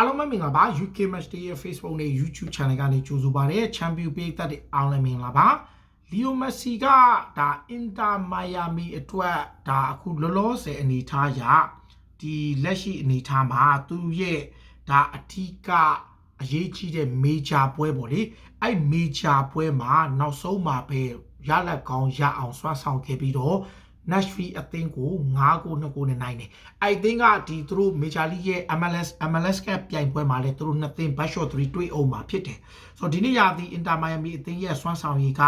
အားလုံးပဲမင်္ဂလာပါ UK Match Day ရဲ့ Facebook နဲ့ YouTube Channel ကနေကြိုဆိုပါရစေ Champion ပေးသက်တဲ့အားလုံးမင်္ဂလာပါလီယိုမက်ဆီကဒါအင်တာမိုင်ယာမီအတွက်ဒါအခုလောလောဆယ်အနေထားရဒီလက်ရှိအနေထားမှာသူရဲ့ဒါအထီးကအရေးကြီးတဲ့ major ပွဲပေါ့လေအဲ့ major ပွဲမှာနောက်ဆုံးမှာပဲရလက်ကောင်းရအောင်ဆွမ်းဆောင်ခဲ့ပြီးတော့ Nashville အသင်းကို9ကို2ကိုနဲ့နိုင်တယ်။အဲ့အသင်းကဒီသူတို့ Major League ရဲ့ MLS MLS ကပြိုင်ပွဲမှာလည်းသူတို့နှစ်သင်း Best Shot 3တွေ့အောင်မှာဖြစ်တယ်။ဆိုတော့ဒီနေ့ရာသီ Inter Miami အသင်းရဲ့စွမ်းဆောင်ရည်က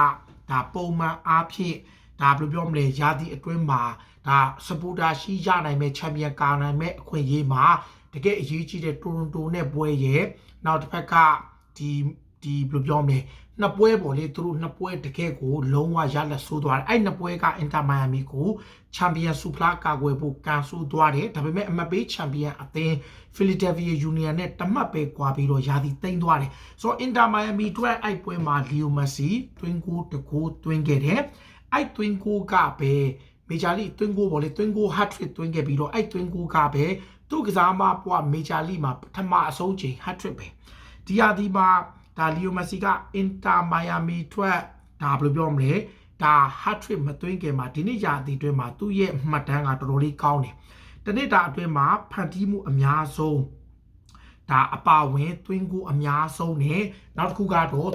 ဒါပုံမှန်အားဖြင့်ဒါဘယ်လိုပြောမလဲရာသီအတွင်းမှာဒါစပူတာရှိရနိုင်မဲ့ချန်ပီယံကာနိုင်မဲ့အခွင့်အရေးမှာတကယ်အရေးကြီးတဲ့တိုရွန်တိုနဲ့ပွဲရဲ့နောက်တစ်ဖက်ကဒီ ဒီဘယ်လိုပြောမလဲနှစ်ပွဲပေါ့လေသူတို့နှစ်ပွဲတကယ်ကိုလုံးဝရလက်ဆိုးသွားတယ်အဲ့နှစ်ပွဲကအင်တာမိုင်ယာမီကိုချန်ပီယံဆူဖလာကာကွယ်ဖို့ကန်ဆိုးသွားတယ်ဒါပေမဲ့အမတ်ပေးချန်ပီယံအသင်းဖီလီဒယ်ဖီယာယူနီယံနဲ့တမတ်ပဲကွာပြီးတော့ယာတီတိမ့်သွားတယ်ဆိုတော့အင်တာမိုင်ယာမီအတွက်အဲ့ပွဲမှာလီယိုမက်ဆီတွင်းကိုတကိုးတွင်းခဲ့တယ်အဲ့တွင်းကိုကပဲမေဂျာလိတွင်းကိုပေါ့လေတွင်းကိုဟတ်ထရစ်တွင်းခဲ့ပြီးတော့အဲ့တွင်းကိုကပဲသူ့ကစားမပွားမေဂျာလိမှာပထမအဆုံးချိန်ဟတ်ထရစ်ပဲဒီယာဒီမှာ ဒါလီယိုမက်ဆီကအင်တာမိုင်ယာမီထွက်ဒါဘယ်လိုပြောမလဲဒါဟတ်ထရစ်မသွင်းခင်မှာဒီနေ့ရာသီအတွင်းမှာသူ့ရဲ့မှတ်တမ်းကတော်တော်လေးကောင်းတယ်တနေ့တာအတွင်းမှာဖန်တီးမှုအများဆုံးဒါအပါဝင်သွင်းကိုအများဆုံးနဲ့နောက်တစ်ခုကတော့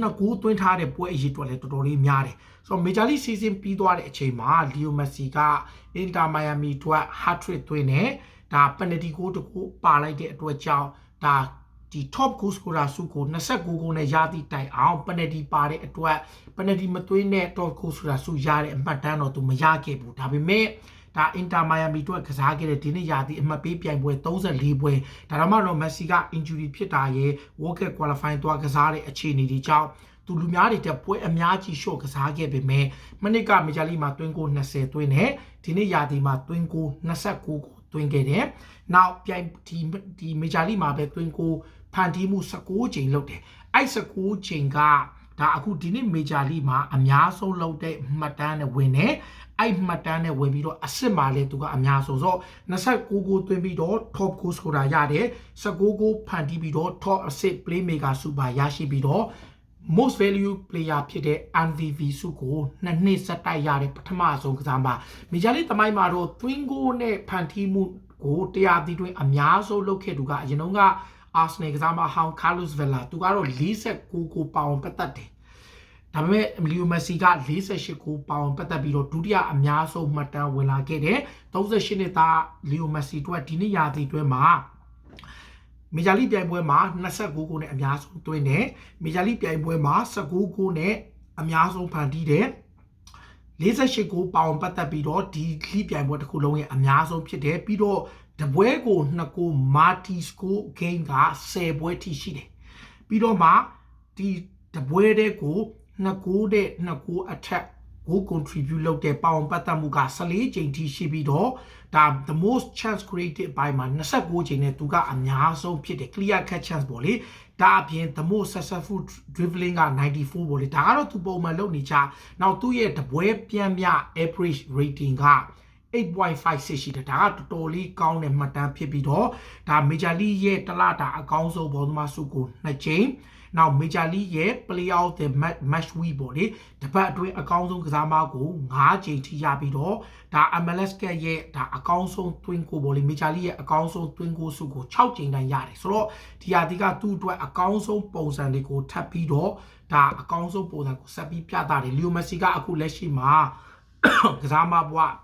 နှစ်ကိုသွင်းထားတဲ့ပွဲအရေးအတွက်လည်းတော်တော်လေးများတယ်ဆိုတော့ Major League Season ပြီးသွားတဲ့အချိန်မှာ Leo Messi က Inter Miami အတွက် hat trick သွင်းတယ်ဒါ penalty goal တခုပါလိုက်တဲ့အတွက်ကြောင့်ဒါ ဒီ top goal scorer စုကို29ဂိုးနဲ့ရသည့်တိုင်အောင် penalty ပါတဲ့အတွက် penalty မသွင်းတဲ့ top goal scorer စုရတဲ့အမှတ်တမ်းတော့သူမရခဲ့ဘူးဒါပေမဲ့ဒါအင်တာမိုင်ယာမီတို့ကစားခဲ့တဲ့ဒီနေ့ရာသီအမှတ်ပေးပြိုင်ပွဲ34ပွဲဒါတော့မှတော့မက်ဆီက injury ဖြစ်တာရဲ့ World Cup qualifying သွားကစားတဲ့အခြေအနေတွေကြောင့်သူလူများတွေတက်ပွဲအများကြီးရှော့ကစားခဲ့ပေမဲ့မနစ်ကမေဂျာလီမှာတွင်းကို20တွင်းနဲ့ဒီနေ့ရာသီမှာတွင်းကို29ကိုတွင်းခဲ့တယ်။နောက်ပြိုင်ဒီဒီမေဂျာလီမှာပဲတွင်းကို ဖန်တီးမှု16ချိန်လုပ်တယ်။အဲ့16ချိန်ကဒါအခုဒီနေ့မေဂျာလီမှာအများဆုံးလုပ်တဲ့မှတ်တမ်းနဲ့ဝင်တယ်အဲ့မှတ်တမ်းနဲ့ဝင်ပြီးတော့အစ်စ်မှာလဲသူကအများဆုံးဆို29ကိုသွင်းပြီးတော့ top goal scorer ရတယ်19ကိုဖန်တီးပြီးတော့ top assist playmaker super ရရှိပြီးတော့ most value player ဖြစ်တဲ့ MVP စုကိုနှစ်နှစ်ဆက်တိုက်ရတဲ့ပထမဆုံးကစားမှာမေဂျာလိတမိုင်းမှာတော့ twin goal နဲ့ဖန်တီးမှုကိုတရားသီးတွင်အများဆုံးလုပ်ခဲ့သူကအရင်က အာဆနယ်ကစားမဟောင်းကားလုစ်ဗယ်လာသူကတော့49ကိုပေါင်ပတ်သက်တယ်ဒါပေမဲ့လီယိုမက်ဆီက48ကိုပေါင်ပတ်သက်ပြီးတော့ဒုတိယအများဆုံးမှတ်တမ်းဝင်လာခဲ့တယ်38နှစ်သားလီယိုမက်ဆီတို့ဒီနေ့ရာသီတွဲမှာမေဂျာလိပြိုင်ပွဲမှာ29ဂိုးနဲ့အများဆုံးသွင်းတယ်မေဂျာလိပြိုင်ပွဲမှာ19ဂိုးနဲ့အများဆုံးဖန်တီးတယ်48ကိုပေါင်ပတ်သက်ပြီးတော့ဒီလိပြိုင်ပွဲတစ်ခုလုံးရဲ့အများဆုံးဖြစ်တယ်ပြီးတော့ တပွဲကို2ကိုမာတီစကိုဂိမ်းက10ပွဲထိရှိတယ်ပြီးတော့မှဒီတပွဲတဲ့ကို2ကိုတဲ့2ကိုအထက်ကို contribute လုပ်တဲ့ပေါင်ပတ်သက်မှုက14ချိန်ထိရှိပြီးတော့ဒါ the most chance created by မှာ29ချိန်နဲ့သူကအများဆုံးဖြစ်တယ် clear cut chance ပေါ့လေဒါအပြင် the most successful dribbling က94ပေါ့လေဒါကတော့သူပုံမှန်လုပ်နေကြနောက်သူ့ရဲ့တပွဲပြန်မြ average rating က 8.56ရှိတယ်ဒါကတော်တော်လေးကောင်းတဲ့မှတ်တမ်းဖြစ်ပြီးတော့ဒါ Major League ရဲ့တလတာအကောင်းဆုံးဘောသမားစုကိုနှစ်ချိန်နောက် Major League ရဲ့ Player of the Match Week ပေါ့လေတပတ်အတွင်းအကောင်းဆုံးကစားမကို9ချိန်ထိရပြီးတော့ဒါ MLS ကရဲ့ဒါအကောင်းဆုံး twin ကိုပေါ့လေ Major League ရဲ့အကောင်းဆုံး twin ကိုစုကို6ချိန်တိုင်းရတယ်ဆိုတော့ဒီဟာဒီကသူ့အတွက်အကောင်းဆုံးပုံစံတွေကိုထပ်ပြီးတော့ဒါအကောင်းဆုံးပုံစံကိုဆက်ပြီးပြသတယ်လီယိုမက်ဆီကအခုလက်ရှိမှာကစားမဘွား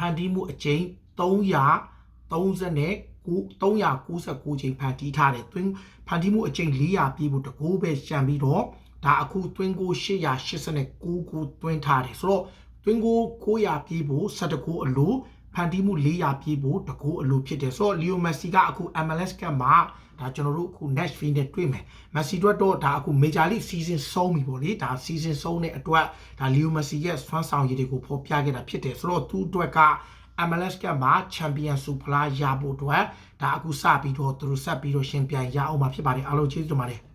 ဖန်တီးမှုအကျိန်330နဲ့399ချိန်ဖန်တီးထားတယ်တွင်းဖန်တီးမှုအကျိန်400ပြည့်ဖို့တကိုးပဲရှံပြီးတော့ဒါအခုတွင်းကို889ကိုတွင်းထားတယ်ဆိုတော့တွင်းကို900ပြည့်ဖို့17ကိုအလို ဖန်တီးမှု400ပြည့်ဖို့တကိုးအလိုဖြစ်တယ်ဆိုတော့လီယိုမက်ဆီကအခု MLS ကမှာဒါကျွန်တော်တို့အခု Nashville နဲ့တွေ့မယ်မက်ဆီတို့တော့ဒါအခု Major League Season ဆုံးပြီပေါ့လေဒါ Season ဆုံးတဲ့အတွက်ဒါလီယိုမက်ဆီရဲ့ဆွမ်းဆောင်ရည်တွေကိုဖော်ပြခဲ့တာဖြစ်တယ်ဆိုတော့သူ့အတွက်က MLS ကမှာ Champion Super ရဖို့အတွက်ဒါအခုစပြီးတော့သူတို့ဆက်ပြီးတော့ရှင်ပြိုင်ရအောင်မှာဖြစ်ပါတယ်အားလုံးကျေးဇူးတင်ပါတယ်